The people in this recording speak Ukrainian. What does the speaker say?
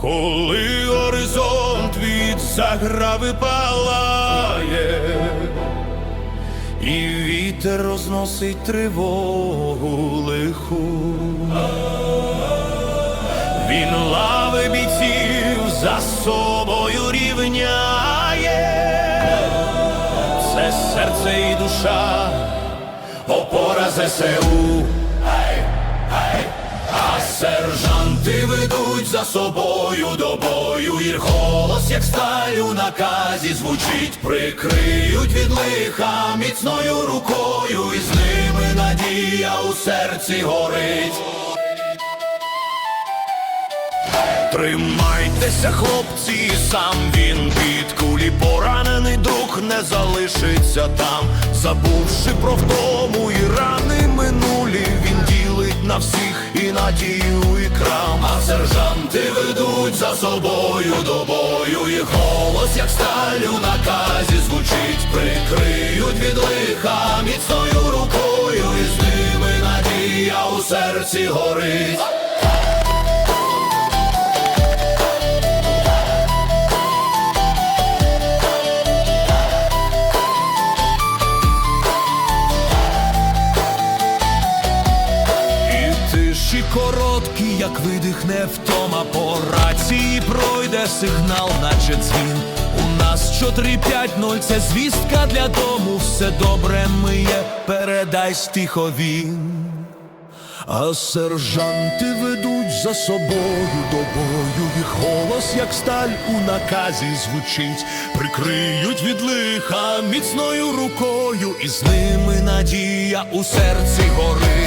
коли горизонт від заграви палає, і вітер розносить тривогу лиху. Він лави бійців за собою рівняє, це серце і душа, опора ЗСУ. А сержанти ведуть за собою до бою, і голос, як сталь у наказі звучить, прикриють від лиха міцною рукою, і з ними надія у серці горить. Тримайтеся, хлопці, сам він під кулі. Поранений друг не залишиться там, забувши про втому і рани минулі, він ділить на всіх і надію, і крам. А сержанти ведуть за собою до бою, і голос, як сталь у наказі звучить, прикриють від лиха міцною рукою, і з ними надія у серці горить. І короткі, як видихне втома по рації пройде сигнал, наче дзвін. У нас 4-5-0, це звістка для дому. Все добре миє, передай стихо він. А сержанти ведуть за собою до бою, їх голос, як сталь у наказі звучить, прикриють від лиха міцною рукою, і з ними надія у серці горить.